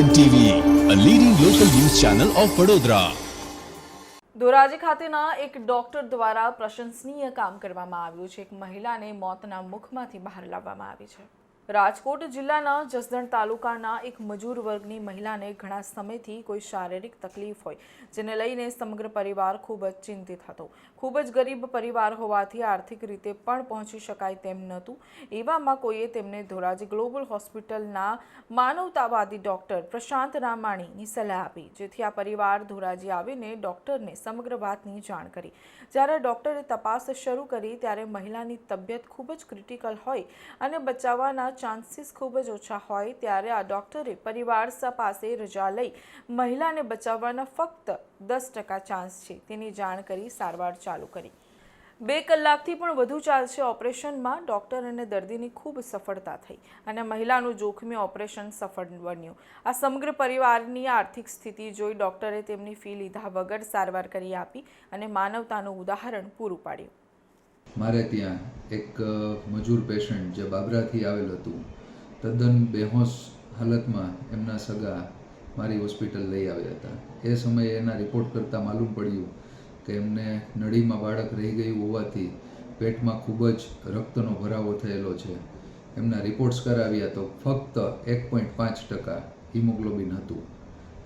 N TV a leading local news channel of Vadodara Dhoraji ખાતેના એક doctor દ્વારા પ્રશંસનીય કામ કરવામાં આવ્યું છે. એક મહિલાને મોતના મુખમાંથી બહાર લાવવામાં આવી છે. રાજકોટ જિલ્લાના જસદણ તાલુકાના એક મજૂર વર્ગની મહિલાને ઘણા સમયથી કોઈ શારીરિક તકલીફ હોય, જેને લઈને સમગ્ર પરિવાર ખૂબ જ ચિંતિત હતો. ખૂબ જ ગરીબ પરિવાર હોવાથી આર્થિક રીતે પણ પહોંચી શકાય તેમ નહોતું. એવામાં કોઈએ તેમને ધોરાજી ગ્લોબલ હોસ્પિટલના માનવતાવાદી ડૉક્ટર પ્રશાંત રામાણીની સલાહ આપી, જેથી આ પરિવાર ધોરાજી આવીને ડૉક્ટરને સમગ્ર વાતની જાણ કરી. જ્યારે ડૉક્ટરે તપાસ શરૂ કરી, ત્યારે મહિલાની તબિયત ખૂબ જ ક્રિટિકલ હોય અને બચાવવાના ચાન્સીસ ખૂબ જ ઓછા હોય ત્યારે આ ડોક્ટરે પરિવાર પાસે રજા લઈ મહિલાને બચાવવાના ફક્ત દસ ટકા ચાન્સ છે. તેની જાણ કરી સારવાર ચાલુ કરી. બે કલાકથી પણ વધુ ચાલશે ઓપરેશનમાં. ડૉક્ટર અને દર્દીની ખૂબ સફળતા થઈ અને મહિલાનું જોખમી ઓપરેશન સફળ બન્યું. આ સમગ્ર પરિવારની આર્થિક સ્થિતિ જોઈ ડૉક્ટરે તેમની ફી લીધા વગર સારવાર કરી આપી અને માનવતાનું ઉદાહરણ પૂરું પાડ્યું. મારે ત્યાં એક મજૂર પેશન્ટ જે બાબરાથી આવેલ હતું, તદ્દન બેહોશ હાલતમાં એમના સગા મારી હોસ્પિટલ લઈ આવ્યા હતા. એ સમયે એના રિપોર્ટ કરતાં માલુમ પડ્યું કે એમને નળીમાં બાળક રહી ગયું હોવાથી પેટમાં ખૂબ જ રક્તનો ભરાવો થયેલો છે. એમના રિપોર્ટ્સ કરાવ્યા તો ફક્ત એક પોઈન્ટ પાંચ ટકા હિમોગ્લોબિન હતું.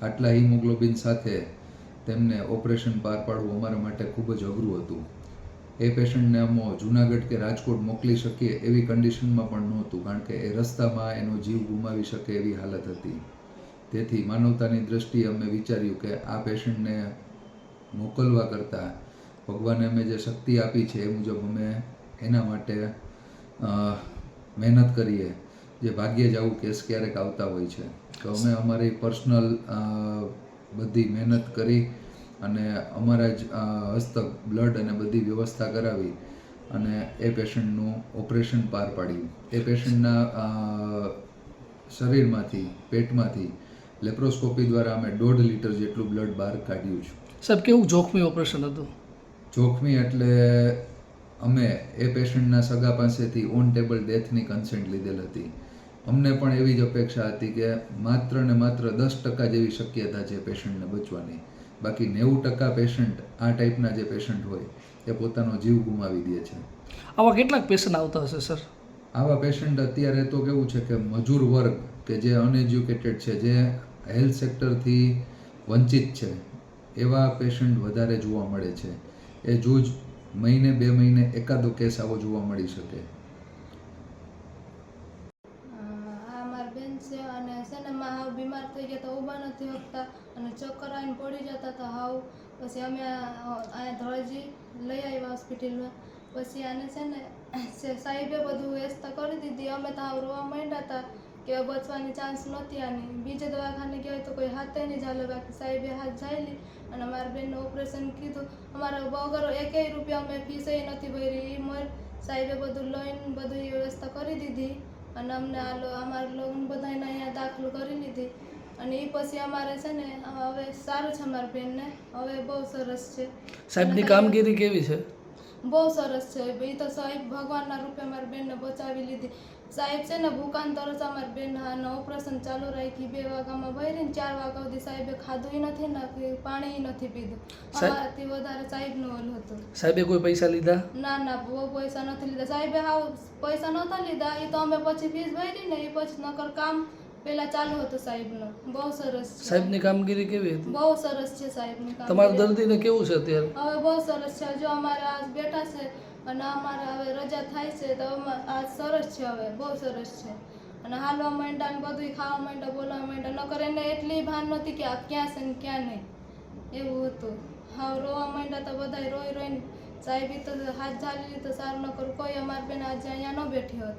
આટલા હિમોગ્લોબિન સાથે તેમને ઓપરેશન પાર પાડવું અમારા માટે ખૂબ જ અઘરું હતું. એ પેશન્ટને અમો જુનાગઢ કે રાજકોટ મોકલી શકીએ એવી કન્ડિશનમાં પણ નહોતું, કારણ કે એ રસ્તામાં એનો જીવ ગુમાવી શકે એવી હાલત હતી. તેથી માનવતાની દ્રષ્ટિએ અમે વિચાર્યું કે આ પેશન્ટને મોકલવા કરતાં ભગવાને અમે જે શક્તિ આપી છે એ મુજબ અમે એના માટે મહેનત કરીએ. જે ભાગ્યે જ આવું કેસ ક્યારેક આવતા હોય છે. તો અમે અમારી પર્સનલ બધી મહેનત કરી અને અમારા જ હસ્તક બ્લડ અને બધી વ્યવસ્થા કરાવી અને એ પેશન્ટનું ઓપરેશન પાર પાડ્યું. એ પેશન્ટના શરીરમાંથી પેટમાંથી લેપ્રોસ્કોપી દ્વારા અમે દોઢ લીટર જેટલું બ્લડ બહાર કાઢ્યું છે. સાહેબ કેવું જોખમી ઓપરેશન હતું? જોખમી એટલે અમે એ પેશન્ટના સગા પાસેથી ઓન ટેબલ ડેથની કન્સેન્ટ લીધેલ હતી. અમને પણ એવી જ અપેક્ષા હતી કે માત્ર ને માત્ર દસ ટકા જેવી શક્યતા છે પેશન્ટને બચવાની. બાકી નેવું ટકા પેશન્ટ આ ટાઈપના જે પેશન્ટ હોય એ પોતાનો જીવ ગુમાવી દે છે. આવા કેટલાક પેશન્ટ આવતા હશે સર આવા પેશન્ટ અત્યારે તો કેવું છે કે મજૂર વર્ગ કે જે અનએજ્યુકેટેડ છે જે હેલ્થ સેક્ટરથી વંચિત છે એવા પેશન્ટ વધારે જોવા મળે છે. એ જૂજ મહિને બે મહિને એકાદો કેસ આવો જોવા મળી શકે આ મારી બેન છે અને છે ને માં હાવ બીમાર થઈ ગયા તો ઊભા નથી શકતા અને ચક્કર આવીને પડી જતા હતા હાવ. પછી અમે અહીંયા ધોળજી લઈ આવ્યા હોસ્પિટલમાં. પછી આને છે ને સાહેબે બધું વ્યવસ્થા કરી દીધી. અમે તો હાવ રોવા માંડ્યા હતા કે બચવાની ચાન્સ નહોતી આની. બીજે દવાખાને ગયા તો કોઈ હાથે નહીં ચાલે. બાકી સાહેબે હાથ જાયેલી અને મારા બેનનું ઓપરેશન કીધું. અમારા વગર એકેય રૂપિયા અમે ફીસ નથી ભરી એ મર સાહેબે બધું લઈને બધું વ્યવસ્થા કરી દીધી. અને અમને આ અમારા લોન બધાને અહીંયા દાખલ કરી લીધી. અને એ પછી અમારે છે ને હવે સારું છે અમારા બેનને. હવે બહુ સરસ છે. સાહેબની કામગીરી કેવી છે? બહુ સરસ છે. એ તો સાહેબ ભગવાનના રૂપે અમારી બેનને બચાવી લીધી. સાહેબ છે ને ભૂકાન તરસ અમારી બેન ઓપરેશન ચાલુ રાખી બે વાગ્યામાં ભરીને ચાર વાગ્યા સુધી સાહેબે ખાધું નથી ને પાણી નથી પીધું. અમારાથી વધારે સાહેબનું ઓલું હતું. સાહેબે કોઈ પૈસા લીધા? ના ના બહુ પૈસા નથી લીધા. સાહેબે હાવ પૈસા નહોતા લીધા. એ તો અમે પછી ફીસ ભરી ને એ પછી નકર કામ પેલા ચાલુ હતું સાહેબનો. બહુ સરસ છે. સાહેબની કામગીરી કેવી હતી? બહુ સરસ છે સાહેબની કામગીરી. તમારા દર્દીને કેવું છે અત્યારે? હવે બહુ સરસ છે. જો અમારે આજ બેઠા છે અને અમારે હવે રજા થાય છે તો આ સરસ છે હવે. બહુ સરસ છે. અને હાલવા માંડ્યા ને બધું ખાવા માંડ્યા બોલવા માંડ્યા. નકર એને એટલી ભાન નહોતી કે આ ક્યાં છે ને ક્યાં નહીં. એવું હતું. હાવ રોવા માંડ્યા તો બધા રોઈ રોઈને સાહેબી તો હાથ ઝાલી તો સારું ન કરું કોઈ અમારા બેન આજે અહીંયા ન બેઠી હોત.